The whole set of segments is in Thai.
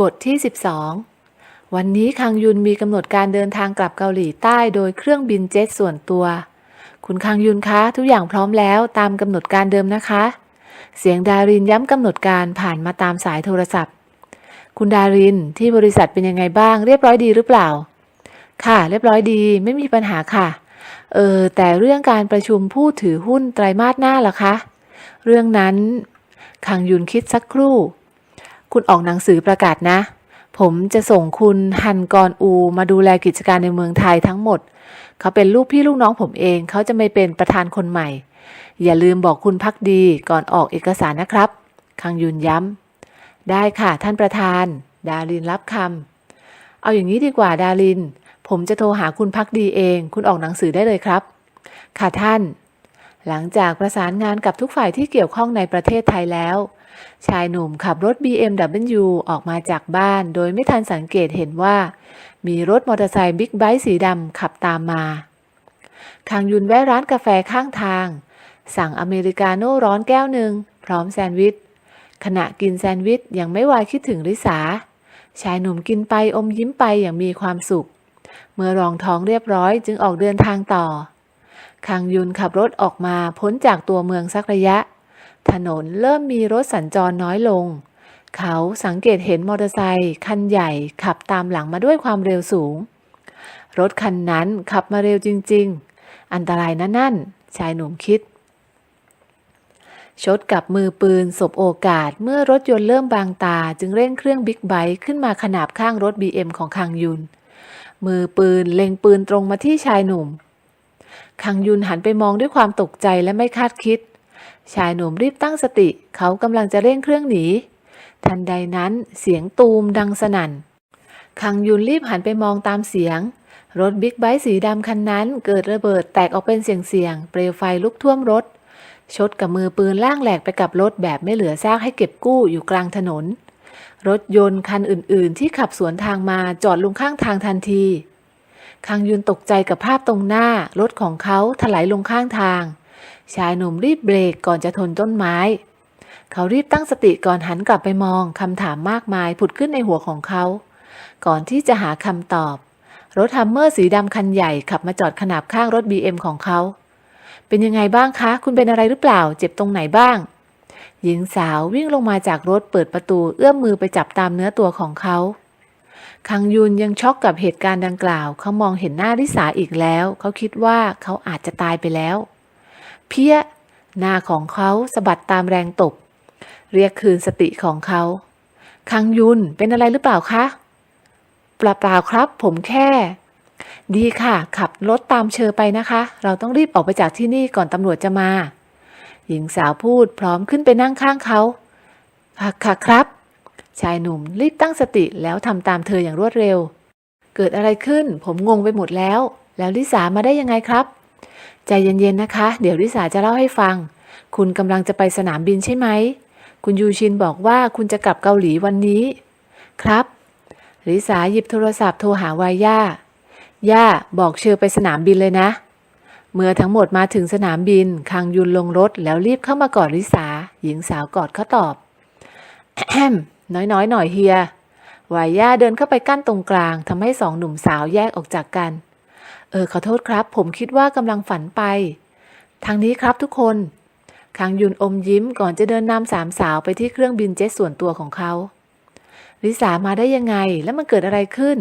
บทที่ 12 วันนี้คังยุนมีกำหนดการเดินทางกลับเกาหลีใต้โดยเครื่องบินเจ็ตส่วนตัว คุณคังยุนคะทุกอย่างพร้อมแล้วตามกำหนดการเดิมนะคะ เสียงดารินย้ำกำหนดการผ่านมาตามสายโทรศัพท์ คุณดารินที่บริษัทเป็นยังไงบ้าง เรียบร้อยดีหรือเปล่า ค่ะเรียบร้อยดีไม่มีปัญหาค่ะ เออแต่เรื่องการประชุมผู้ถือหุ้นไตรมาสหน้าล่ะคะ เรื่องนั้นคังยุนคิดสักครู่ คุณออกหนังสือประกาศนะ ผมจะส่งคุณฮันกรอู มาดูแลกิจการในเมืองไทยทั้งหมด เขาเป็นลูกพี่ลูกน้องผมเอง เขาจะไม่เป็นประธานคนใหม่ อย่าลืมบอกคุณพักดีก่อนออกเอกสารนะครับคังยุนย้ำ ได้ค่ะท่านประธาน ดารินรับคำ เอาอย่างนี้ดีกว่าดาริน ผมจะโทรหาคุณพักดีเอง คุณออกหนังสือได้เลยครับ ค่ะท่าน หลังจากประสานงานกับทุกฝ่ายที่เกี่ยวข้องในประเทศไทยแล้ว ชายหนุ่มขับรถ BMW ออกมาจากบ้าน โดยไม่ทันสังเกตเห็นว่า มีรถมอเตอร์ไซค์บิ๊กไบค์สีดำขับตามมาคังยุนแวะร้านกาแฟข้างทาง สั่งอเมริกาโน่ร้อนแก้วหนึ่งพร้อมแซนด์วิช ขณะกินแซนด์วิชยังไม่วายคิดถึงริสา ชายหนุ่มกินไปอมยิ้มไปอย่างมีความสุข เมื่อรองท้องเรียบร้อยจึงออกเดินทางต่อคังยุนขับรถออกมาพ้นจากตัวเมืองสักระยะ ถนนเริ่มมีรถสัญจรน้อยลง เขาสังเกตเห็นมอเตอร์ไซค์คันใหญ่ขับตามหลังมาด้วยความเร็วสูง รถคันนั้นขับมาเร็วจริง ๆ อันตรายนะนั่น ชายหนุ่มคิด ชดกับมือปืนสบโอกาสเมื่อรถยนต์เริ่มบางตาจึงเร่งเครื่องบิ๊กไบค์ขึ้นมาขนาบข้างรถ BM ของคังยุน มือปืนเล็งปืนตรงมาที่ชายหนุ่มคังยุนหันไปมองด้วยความตกใจและไม่คาดคิด ชายหนุ่มรีบตั้งสติ เขากำลังจะเร่งเครื่องหนี ทันใดนั้นเสียงตูมดังสนั่น คังยุนรีบหันไปมองตามเสียง รถบิ๊กไบค์สีดำคันนั้นเกิดระเบิดแตกออกเป็นเสียงๆ เปลวไฟลุกท่วมรถ ชดกับมือปืนล่างแหลกไปกับรถแบบไม่เหลือซากให้เก็บกู้อยู่กลางถนน รถยนต์คันอื่นๆ ที่ขับสวนทางมาจอดลงข้างทางทันที คังยุนตกใจกับภาพตรงหน้ารถของเขาถลายลงข้างทาง ชายหนุ่มรีบเบรกก่อนจะทนต้นไม้ เขารีบตั้งสติก่อนหันกลับไปมองคำถามมากมายผุดขึ้นในหัวของเขา ก่อนที่จะหาคำตอบ รถฮัมเมอร์สีดำคันใหญ่ขับมาจอดขนาบข้างรถ BM ของเขา เป็นยังไงบ้างคะ คุณเป็นอะไรหรือเปล่า เจ็บตรงไหนบ้าง หญิงสาววิ่งลงมาจากรถเปิดประตูเอื้อมมือไปจับตามเนื้อตัวของเขาคังยุนยังช็อกกับเหตุการณ์ดังกล่าว เขามองเห็นหน้าริสาอีกแล้ว เขาคิดว่าเขาอาจจะตายไปแล้ว เพี้ย หน้าของเขาสะบัดตามแรงตบเรียกคืนสติของเขาคังยุนเป็นอะไรหรือเปล่าคะเปล่าเปล่าครับ ผมแค่ ดีค่ะ ขับรถตามเชอไปนะคะ เราต้องรีบออกไปจากที่นี่ก่อนตำรวจจะมา หญิงสาวพูดพร้อมขึ้นไปนั่งข้างเขาค่ะค่ะครับ ชายหนุ่มรีบตั้งสติแล้วทำตามเธออย่างรวดเร็ว เกิดอะไรขึ้น ผมงงไปหมดแล้ว แล้วลิสามาได้ยังไงครับ ใจเย็นๆนะคะ เดี๋ยวลิสาจะเล่าให้ฟัง คุณกำลังจะไปสนามบินใช่ไหม คุณยูชินบอกว่าคุณจะกลับเกาหลีวันนี้ ครับลิสาหยิบโทรศัพท์โทรหาวายย่า ย่าบอกเชอไปสนามบินเลยนะ เมื่อทั้งหมดมาถึงสนามบิน คังยุนลงรถแล้วรีบเข้ามากอดลิสา หญิงสาวกอดเขาตอบแอมน้อยๆหน่อยเฮียวายย่าเดินเข้าไปกั้นตรงกลางทำให้สองหนุ่มสาวแยกออกจากกัน เออขอโทษครับ ผมคิดว่ากำลังฝันไป ทางนี้ครับทุกคนคังยุนอมยิ้มก่อนจะเดินนำสามสาวไปที่เครื่องบินเจ็ตส่วนตัวของเขาลิสามาได้ยังไงแล้วมันเกิดอะไรขึ้น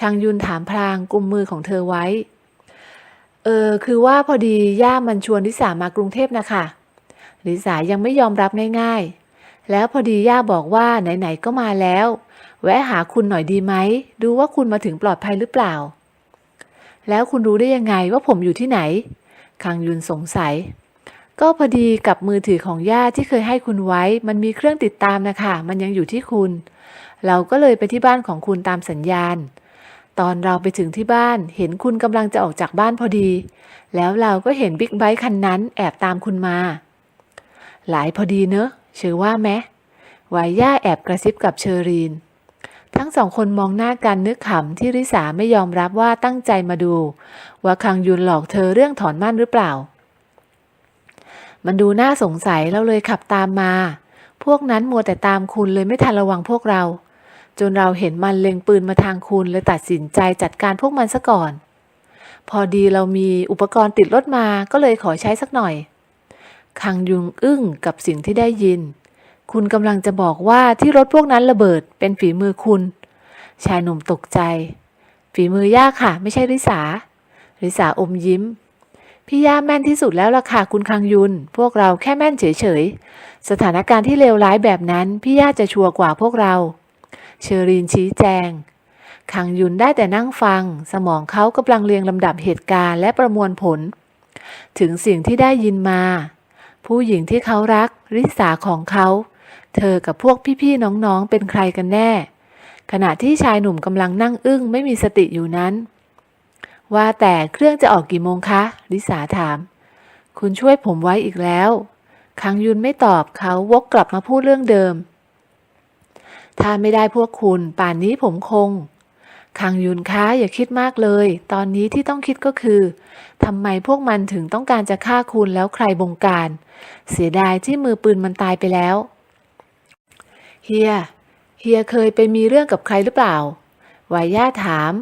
คังยุนถามพลางกุมมือของเธอไว้ เออคือว่าพอดีย่ามันชวนลิสามากรุงเทพนะคะลิสายังไม่ยอมรับง่ายๆ แล้วพอดีย่าบอกว่าไหนๆก็มาแล้ว แวะหาคุณหน่อยดีไหม ดูว่าคุณมาถึงปลอดภัยหรือเปล่า แล้วคุณรู้ได้ยังไงว่าผมอยู่ที่ไหน คังยุนสงสัย ก็พอดีกับมือถือของย่าที่เคยให้คุณไว้ มันมีเครื่องติดตามนะคะ มันยังอยู่ที่คุณ เราก็เลยไปที่บ้านของคุณตามสัญญาณ ตอนเราไปถึงที่บ้าน เห็นคุณกำลังจะออกจากบ้านพอดี แล้วเราก็เห็นบิ๊กไบค์คันนั้นแอบตามคุณมา หลายพอดีเนอะเชื่อว่าไหมวายย่าแอบกระซิบกับเชอรีน ทั้งสองคนมองหน้ากันนึกขำที่ริสาไม่ยอมรับว่าตั้งใจมาดู ว่าคังยุนหลอกเธอเรื่องถอนมั่นหรือเปล่า มันดูน่าสงสัยเราเลยขับตามมา พวกนั้นมัวแต่ตามคุณเลยไม่ทันระวังพวกเรา จนเราเห็นมันเล็งปืนมาทางคุณเลยตัดสินใจจัดการพวกมันซะก่อน พอดีเรามีอุปกรณ์ติดรถมาก็เลยขอใช้สักหน่อย คังยุงอึ้งกับสิ่งที่ได้ยิน คุณกำลังจะบอกว่าที่รถพวกนั้นระเบิดเป็นฝีมือคุณ ชายหนุ่มตกใจ ฝีมือยากค่ะ ไม่ใช่ริสา ริสาอมยิ้ม พี่ย่าแม่นที่สุดแล้วล่ะค่ะคุณคังยุน พวกเราแค่แม่นเฉยๆ สถานการณ์ที่เลวร้ายแบบนั้น พี่ย่าจะชัวร์กว่าพวกเรา เชอรีนชี้แจง คังยุนได้แต่นั่งฟัง สมองเขากำลังเรียงลำดับเหตุการณ์และประมวลผล ถึงสิ่งที่ได้ยินมา ผู้หญิงที่เขารัก ริสาของเขา เธอกับพวกพี่ๆน้องๆเป็นใครกันแน่ ขณะที่ชายหนุ่มกำลังนั่งอึ้งไม่มีสติอยู่นั้น ว่าแต่เครื่องจะออกกี่โมงคะ ลิสาถาม คุณช่วยผมไว้อีกแล้ว คังยุนไม่ตอบเขาวกกลับมาพูดเรื่องเดิม ถ้าไม่ได้พวกคุณป่านนี้ผมคงคังยุนคะอย่าคิดมากเลย ตอนนี้ที่ต้องคิดก็คือทำไมพวกมันถึงต้องการจะฆ่าคุณแล้วใครบงการ เสียดายที่มือปืนมันตายไปแล้ว เฮีย เฮียเคยไปมีเรื่องกับใครหรือเปล่าวายย่าถาม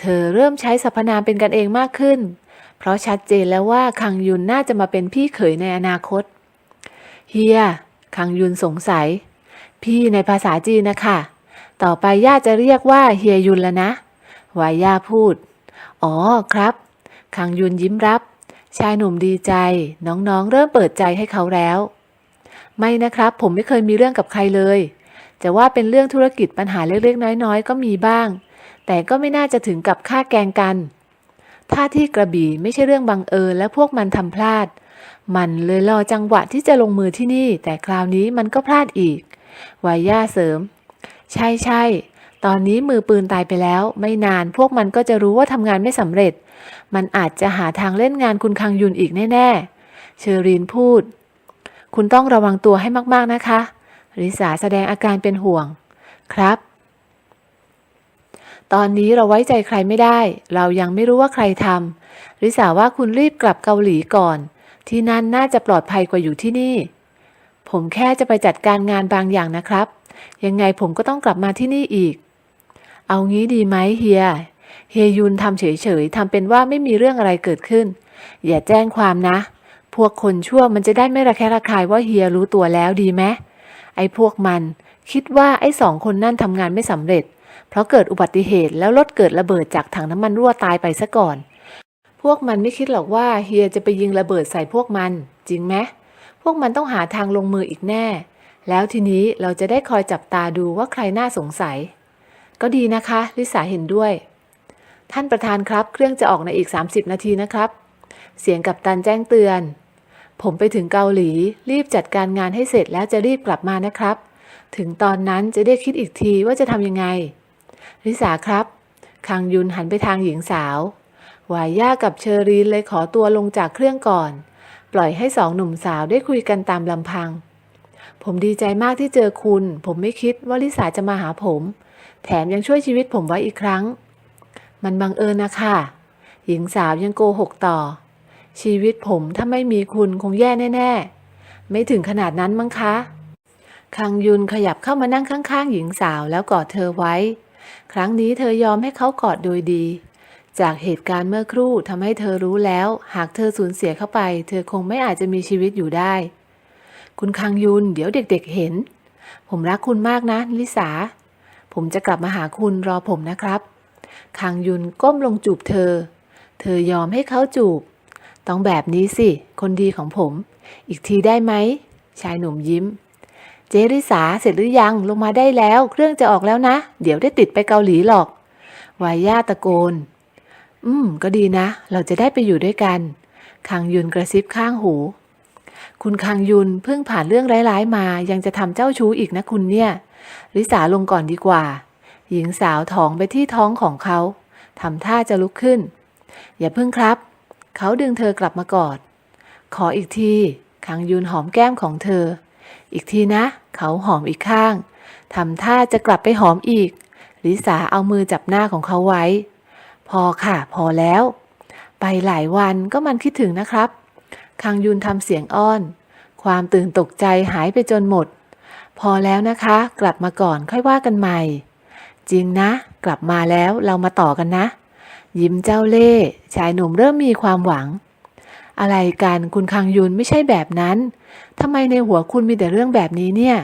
เธอเริ่มใช้สรรพนามเป็นกันเองมากขึ้น เพราะชัดเจนแล้วว่าคังยุนน่าจะมาเป็นพี่เขยในอนาคต เฮีย คังยุนสงสัย พี่ในภาษาจีนนะคะ ต่อไปย่าจะเรียกว่าเฮียยุนแล้วนะวายย่าพูด อ๋อครับ คังยุนยิ้มรับ ชายหนุ่มดีใจ น้องๆ เริ่มเปิดใจให้เขาแล้ว ไม่นะครับ ผมไม่เคยมีเรื่องกับใครเลย จะว่าเป็นเรื่องธุรกิจปัญหาเล็กๆ น้อยๆ ก็มีบ้าง แต่ก็ไม่น่าจะถึงกับฆ่าแกงกัน ถ้าที่กระบี่ไม่ใช่เรื่องบังเอิญและพวกมันทำพลาด มันเลยรอจังหวะที่จะลงมือที่นี่ แต่คราวนี้มันก็พลาดอีกวายย่าเสริม ใช่ใช่ตอนนี้มือปืนตายไปแล้ว ไม่นานพวกมันก็จะรู้ว่าทำงานไม่สำเร็จ มันอาจจะหาทางเล่นงานคุณคังยุนอีกแน่ ๆ เชอรีนพูด คุณต้องระวังตัวให้มากๆนะคะ ริสาแสดงอาการเป็นห่วง ครับ ตอนนี้เราไว้ใจใครไม่ได้ เรายังไม่รู้ว่าใครทำริสาว่าคุณรีบกลับเกาหลีก่อน ที่นั่นน่าจะปลอดภัยกว่าอยู่ที่นี่ ผมแค่จะไปจัดการงานบางอย่างนะครับ ยังไงผมก็ต้องกลับมาที่นี่อีก เอางี้ดีไหมเฮีย เฮียยุนทำเฉยๆทำเป็นว่าไม่มีเรื่องอะไรเกิดขึ้น อย่าแจ้งความนะพวกคนชั่วมันจะได้ไม่ระแคะระคายว่าเฮียรู้ตัวแล้วดีไหม ไอ้พวกมัน คิดว่าไอ้สองคนนั่นทำงานไม่สำเร็จ เพราะเกิดอุบัติเหตุแล้วรถเกิดระเบิดจากถังน้ำมันรั่วตายไปซะก่อน พวกมันไม่คิดหรอกว่าเฮียจะไปยิงระเบิดใส่พวกมัน จริงไหมพวกมันต้องหาทางลงมืออีกแน่ แล้วทีนี้เราจะได้คอยจับตาดูว่าใครน่าสงสัย ก็ดีนะคะ ลิสาเห็นด้วย ท่านประธานครับ เครื่องจะออกในอีก 30 นาทีนะครับ เสียงกับตันแจ้งเตือน ผมไปถึงเกาหลี รีบจัดการงานให้เสร็จแล้วจะรีบกลับมานะครับ ถึงตอนนั้นจะได้คิดอีกทีว่าจะทำยังไงลิสาครับ คังยุนหันไปทางหญิงสาววายย่ากับเชอรีนเลยขอตัวลงจากเครื่องก่อน ปล่อยให้สองหนุ่มสาวได้คุยกันตามลำพัง ผมดีใจมากที่เจอคุณ ผมไม่คิดว่าลิสาจะมาหาผม แถมยังช่วยชีวิตผมไว้อีกครั้ง มันบังเอิญนะคะหญิงสาวยังโกหกต่อ ชีวิตผมถ้าไม่มีคุณคงแย่แน่ๆ ไม่ถึงขนาดนั้นมั้งคะ คังยุนขยับเข้ามานั่งข้างๆ หญิงสาวแล้วกอดเธอไว้ ครั้งนี้เธอยอมให้เขากอดโดยดี จากเหตุการณ์เมื่อครู่ทำให้เธอรู้แล้ว หากเธอสูญเสียเข้าไป เธอคงไม่อาจจะมีชีวิตอยู่ได้ คุณคังยุน เดี๋ยวเด็กๆเห็น ผมรักคุณมากนะ ลิสา ผมจะกลับมาหาคุณรอผมนะครับ คังยุนก้มลงจูบเธอ เธอยอมให้เขาจูบ ต้องแบบนี้สิ คนดีของผม อีกทีได้ไหม ชายหนุ่มยิ้ม เจริสาเสร็จหรือยังลงมาได้แล้ว เครื่องจะออกแล้วนะ เดี๋ยวได้ติดไปเกาหลีหรอกวายย่าตะโกน อืม ก็ดีนะ เราจะได้ไปอยู่ด้วยกัน คังยุนกระซิบข้างหู คุณคังยุนเพิ่งผ่านเรื่องร้ายๆมา ยังจะทำเจ้าชู้อีกนะคุณเนี่ยลิสาลงก่อนดีกว่า หญิงสาวถองไปที่ท้องของเขาทำท่าจะลุกขึ้น อย่าเพึ่งครับ เขาดึงเธอกลับมากอด ขออีกทีคังยุนหอมแก้มของเธอ อีกทีนะ เขาหอมอีกข้างทำท่าจะกลับไปหอมอีก ลิสาเอามือจับหน้าของเขาไว้ พอค่ะ พอแล้ว ไปหลายวันก็มันคิดถึงนะครับ คังยุนทำเสียงอ้อน ความตื่นตกใจหายไปจนหมด พอแล้วนะคะ กลับมาก่อนค่อยว่ากันใหม่ จริงนะ กลับมาแล้วเรามาต่อกันนะ ยิ้มเจ้าเล่ห์ชายหนุ่มเริ่มมีความหวัง อะไรกันคุณคังยุนไม่ใช่แบบนั้นทำไมในหัวคุณมีแต่เรื่องแบบนี้เนี่ย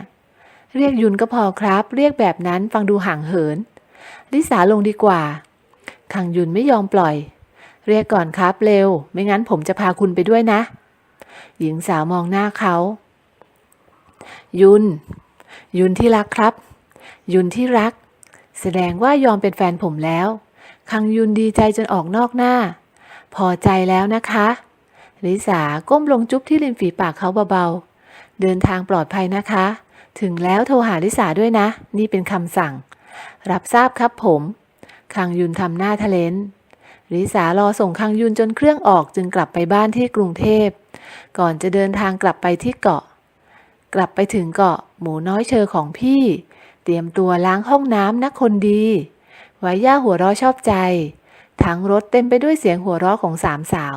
เรียกยุนก็พอครับ เรียกแบบนั้นฟังดูห่างเหิน ลิสาลงดีกว่า คังยุนไม่ยอมปล่อย เรียกก่อนครับเร็ว ไม่งั้นผมจะพาคุณไปด้วยนะ หญิงสาวมองหน้าเขา ยุน ยุนที่รักครับ ยุนที่รัก แสดงว่ายอมเป็นแฟนผมแล้ว คังยุนดีใจจนออกนอกหน้า พอใจแล้วนะคะลิสาก้มลงจุ๊บที่ริมฝีปากเขาเบาๆ เดินทางปลอดภัยนะคะ ถึงแล้วโทรหาลิสาด้วยนะ นี่เป็นคำสั่ง รับทราบครับผม คังยุนทำหน้าทะเลนลิสารอส่งคังยุนจนเครื่องออกจึงกลับไปบ้านที่กรุงเทพ ก่อนจะเดินทางกลับไปที่เกาะ กลับไปถึงเกาะหมูน้อยเชอของพี่ เตรียมตัวล้างห้องน้ำนะคนดี ไว้ย่าหัวเราะชอบใจ ทั้งรถเต็มไปด้วยเสียงหัวเราะของสามสาว